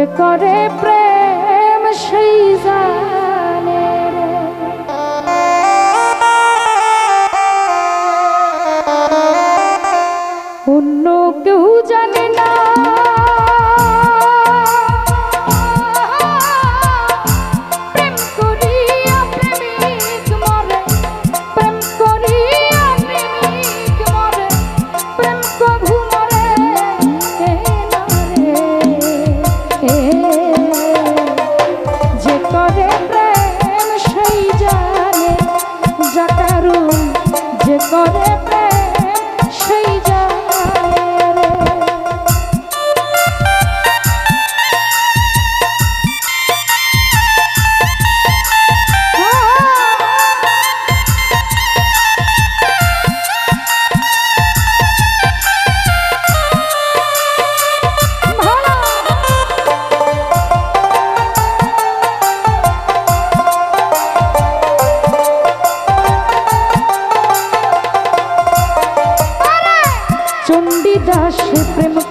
যে করে প্রেম সেই যায়।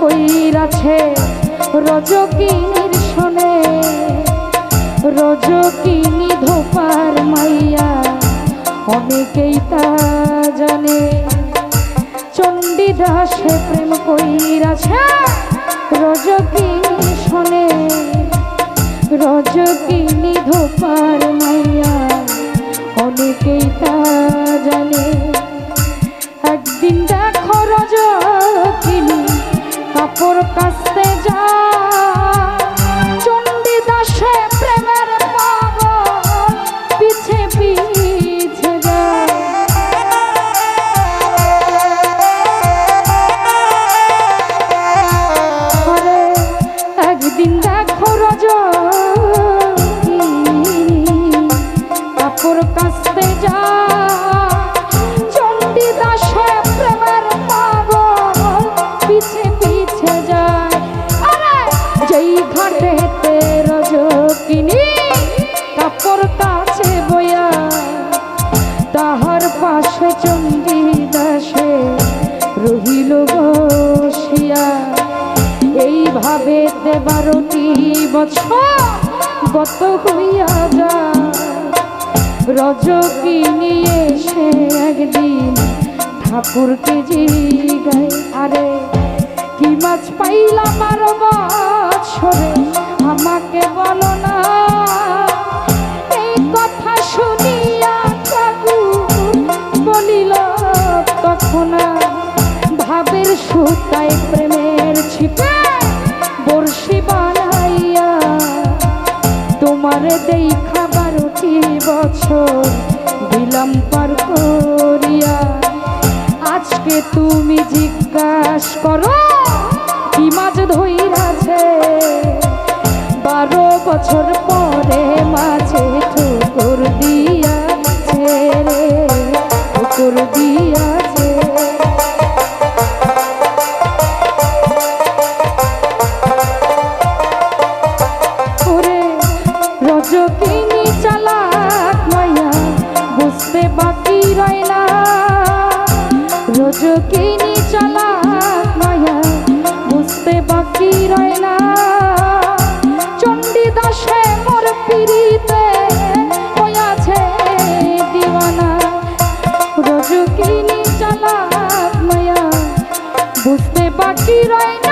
কইরাছে রজকিনীর শোনে। রজকিনী ধোপার মাইয়া অনেকেই তা জানে। চণ্ডীদাসে প্রেম কইরাছে রজকিনী শোনে। রজকিনী ধোপার মাইয়া অনেকেই তা জানে। একদিন দেখো রজকিনী কাপড় কাচতে যা ঠাকুরকে জিগায় আরে, কি মাছ পাইলাম আর বছরে? আমাকে বলো না। এই কথা শুনিয়া ঠাকুর বলিল, তখন ভাবের সুতায় প্রেমের ছিপে বর্ষি বানাইয়া তোমারে দেই খাবারটি বছর দিলাম করিয়া আজকে তুমি জিজ্ঞাস করো কি মাছ ধইরাছে? বারো বছর পরে মাঝে রজকিনী চালাক মাইয়া বুঝতে বাকি রয় না চণ্ডীদাসে মোর পিড়িতে হইয়াছে দিওয়ানা। রজকিনী চালাক মাইয়া বুঝতে বাকি রয় না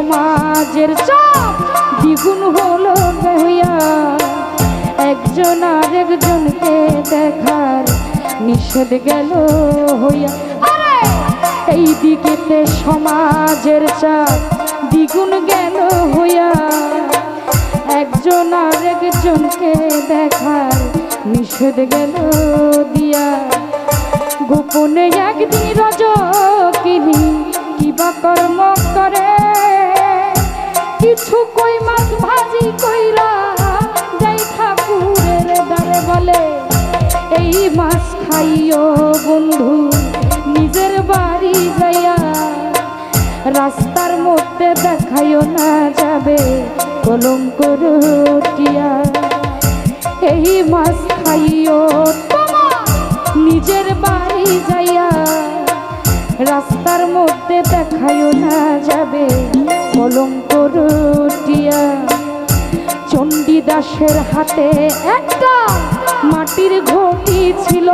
সমাজের চাপ দ্বিগুণ হলো হইয়া একজন আর একজনকে দেখার নিষেধ গেল হইয়া। এই দিকেতে সমাজের চাপ দ্বিগুণ গেল হইয়া, একজন আর একজনকে দেখার নিষেধ গেল দিয়া। গোপনে একদিন রজকিনী কিবা কর্ম করে কিছু কই মাছ ভাজি কইরা যাই ঠাকুরের দ্বারে বলে, এই মাছ খাইও বন্ধু, নিজের বাড়ি যাইয়া রাস্তার মধ্যে দেখাইও না যাবে কলঙ্ক রটিয়া। এই মাছ খাইও নিজের বাড়ি যাইয়া রাস্তার মধ্যে দেখাইও না যাবে। কলঙ্ক রটিয়া। চণ্ডীদাসের হাতে একটা মাটির ঘটি ছিল।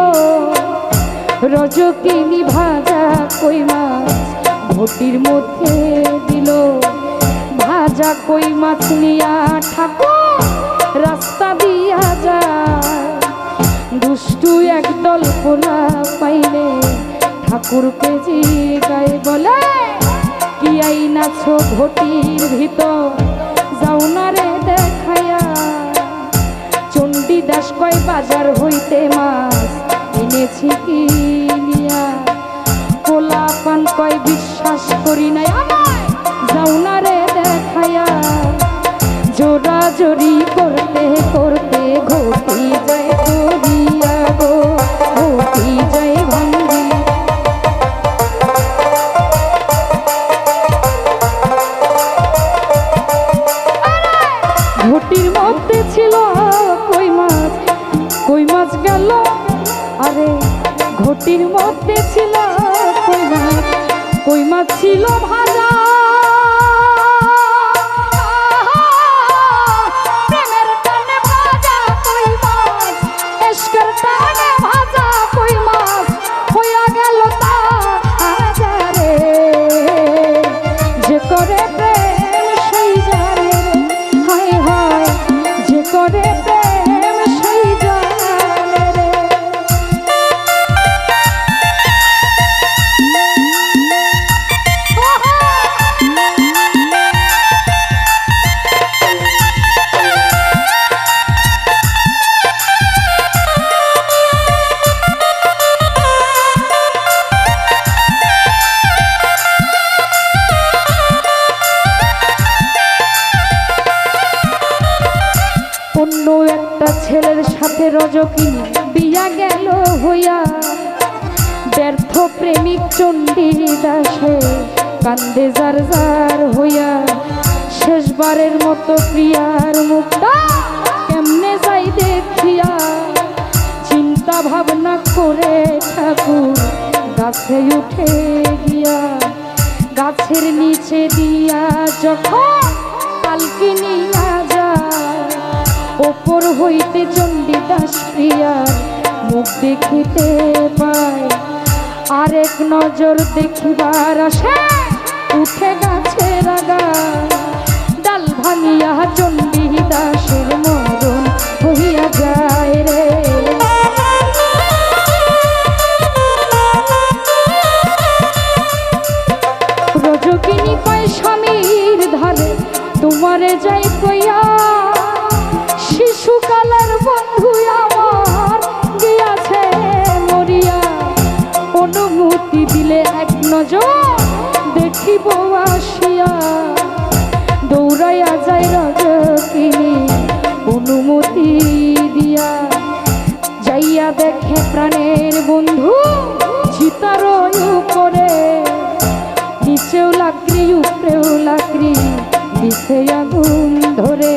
রজকিনী ভাজা কই মাছ? ঘটির মধ্যে দিল। ভাজা কই মাছ নিয়া ঠাকুর? রাস্তা দিয়া যায়। দুষ্টু একদল পোলা পাইলে ঠাকুরকে জিগায় বলে কি আইনাছো ঘটির ভিতর, যাও না রে দেখায়া। চণ্ডীদাস কয়, বাজার হইতে মাছ এনেছি কি নিয়া? পোলা পান কয়, বিশ্বাস করি নাই আমায়, যাও না রে দেখায়া। জোরা জোরি করতে ছিল ভাজা সাথে রজকিনী বিয়া গেল হইয়া। ব্যর্থ প্রেমিক চণ্ডী দাসে কান্দে যার যার হইয়া। শেষবারের মতো প্রিয়ার মুখটা কেমনে যাই দেখিয়া। চিন্তা ভাবনা করে ঠাকুর গাছে উঠে গিয়া। গাছের নিচে দিয়া যখন কালকে নিয়া যায়, ওপর হইতে চণ্ডীদাস প্রিয়ার মুখ দেখিতে পায়। আরেক নজর দেখিবার আসে উঠে গাছে রাগা। অনুমতি দিলে এক নজর, দেখিব আসিয়া। দৌড়াইয়া যায় রজকিনী অনুমতি দিয়া। যাইয়া দেখে প্রাণের বন্ধু চিতার উপরে। নিচেও লাকড়ি, উপরেও লাকড়ি দিছে আগুন ধরে।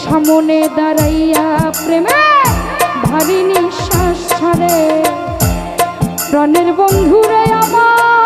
সামনে দাঁড়াইয়া প্রেমে ভারী নিঃশ্বাস ছাড়ে। প্রাণের বন্ধুরে আমার।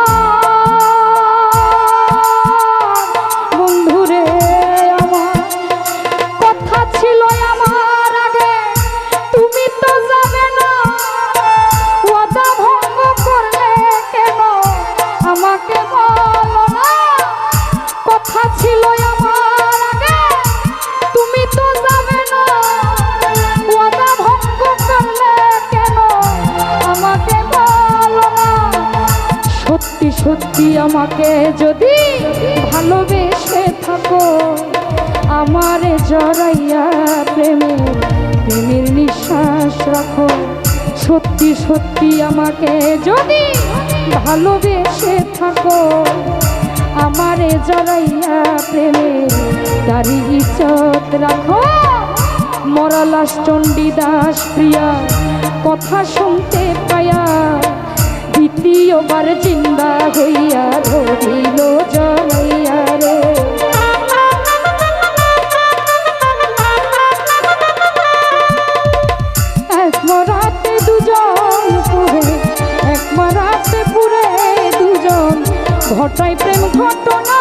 আমারে জড়াইয়া প্রেমে, প্রেমের নিঃশ্বাস রাখো। সত্যি সত্যি আমাকে যদি ভালোবেসে থাকো, আমারে জড়াইয়া প্রেমে তারি ইচ্ছত রাখো। মরালাস চণ্ডীদাস প্রিয়া, কথা শুনতে পায়া, দ্বিতীয়বার জিন্দা হইয়া ধরিল ঘটায় প্রেম ঘটনা।